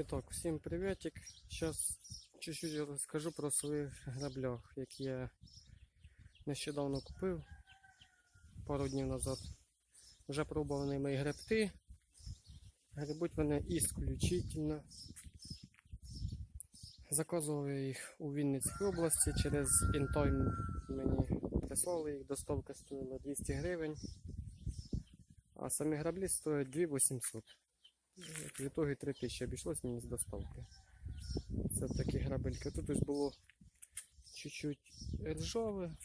Итак, всім приветик. Сейчас чуть-чуть розкажу про своїх граблях, які я нещодавно купив пару днів назад. Вже пробувані мої гребти. Гребуть вони ісключительно. Заказував я їх у Вінницькій області через Intime мені прислали їх, доставка стоїла 200 гривень. А самі граблі стоять 2800. В итоге 3000 обійшлось мені з доставки. Це такі грабельки. Тут ось було чуть-чуть ржаве.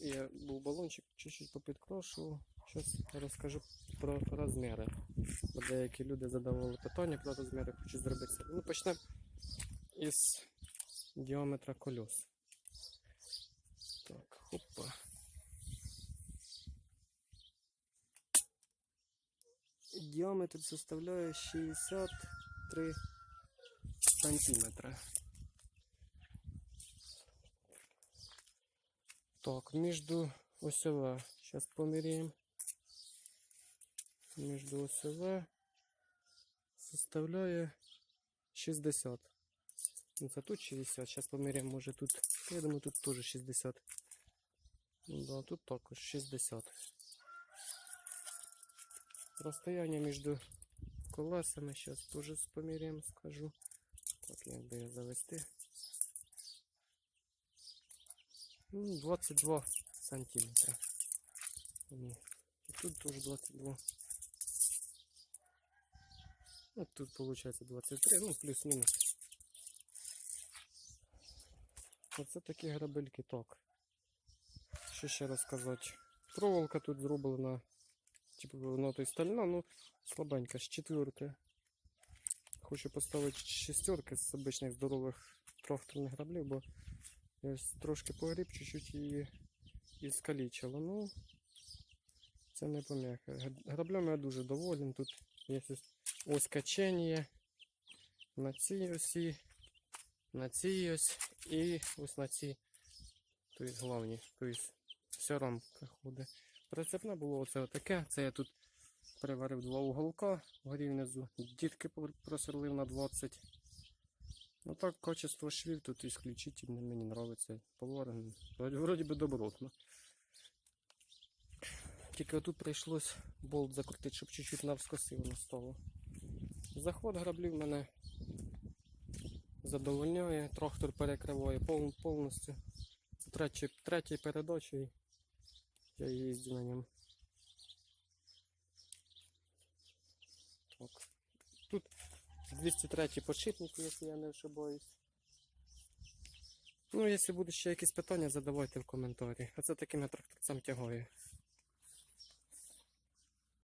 Я був балончик чуть-чуть попідкрошував. Зараз розкажу про розміри. Бо деякі люди задавали питання про розміри, хочу зробити. Ну, почнемо із діаметра колес. Так, хопа. Діаметр составляє 63 сантиметра. Так, между осевая. Сейчас померяем. Между осевая составляє 60. Ну, це тут 60. Сейчас померяем, може тут. Я думаю, тут теж 60. Ну да, тут також 60. Расстояние между колесами сейчас тоже померяем, скажу. Так, як би я завести. Ну, 22 сантиметра. Ні. І тут тоже 22. Ну, тут получается 23, ну плюс-мінус. Оце такі грабельки так. Що ще розказати? Проволока тут зроблена типу воно то й стальна, ну слабенька, з четверки. Хочу поставити шестерки з обичних здорових тракторних граблів, бо я трошки погріб, чуть-чуть її і скалічило. Ну, це не пом'яка. Граблями я дуже доволен. Тут є ось качення на цій осі, на цій ось і ось на цій, тобто головні, тобто вся рамка ходить. Прицепне було оце таке. Це я тут приварив два уголка вгорі внизу. Дітки просверлив на 20. Ну так, качество швів тут исключительно, мені подобається. Поварено. Вроді, би добротно. Тільки тут прийшлось болт закрутити, щоб чуть-чуть навскоси воно стало. Заход граблів мене задовольняє, трактор перекриває повністю. Третій, третій передачі. Я їздю на ньому. Так. Тут 203 подшипник, якщо я не ошибаюсь. Ну, якщо будуть ще якісь питання, задавайте в коментарі. А це таким я тракторцем тягаю.